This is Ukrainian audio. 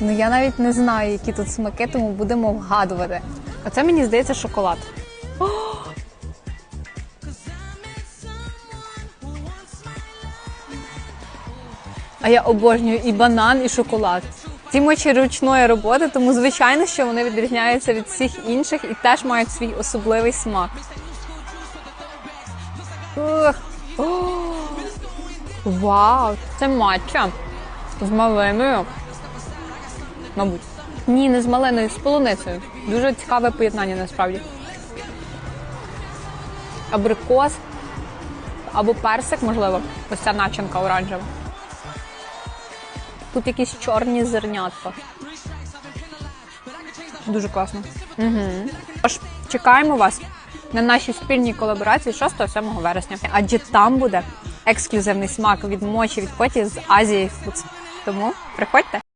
Ну я навіть не знаю, які тут смаки, тому будемо вгадувати. Оце мені здається шоколад. О! А я обожнюю і банан, і шоколад. Ці мочі ручної роботи, тому звичайно, що вони відрізняються від всіх інших і теж мають свій особливий смак. Ух. Вау! Це матча з малиною. Мабуть. Ні, не з малиною, з полуницею. Дуже цікаве поєднання насправді. Абрикос або персик, можливо. Ось ця начинка оранжева. Тут якісь чорні зернятка. Дуже класно. Угу. Тож, чекаємо вас на нашій спільній колаборації 6-7 вересня. Адже там буде ексклюзивний смак від мочі від коті з Азії Фудс. Тому приходьте.